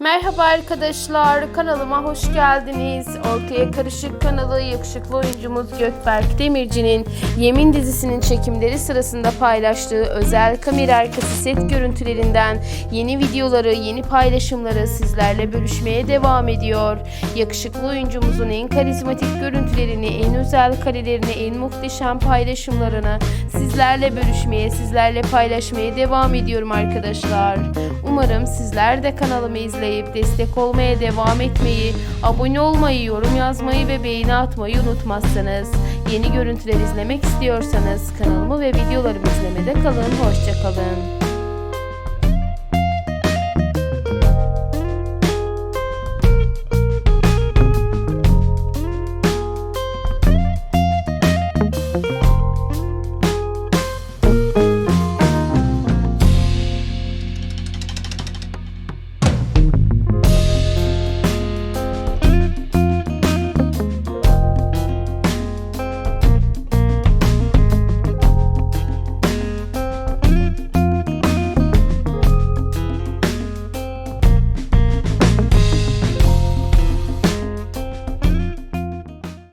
Merhaba arkadaşlar, kanalıma hoş geldiniz. Ortaya Karışık kanalı yakışıklı oyuncumuz Gökberk Demirci'nin Yemin dizisinin çekimleri sırasında paylaştığı özel kamera arkası set görüntülerinden yeni videoları, yeni paylaşımları sizlerle bölüşmeye devam ediyor. Yakışıklı oyuncumuzun en karizmatik görüntülerini, en özel karelerini, en muhteşem paylaşımlarını sizlerle bölüşmeye, sizlerle paylaşmaya devam ediyorum arkadaşlar. Umarım sizler de kanalımı izleyip destek olmaya devam etmeyi, abone olmayı, yorum yazmayı ve beğeni atmayı unutmazsınız. Yeni görüntüler izlemek istiyorsanız kanalımı ve videolarımı izlemede kalın. Hoşçakalın.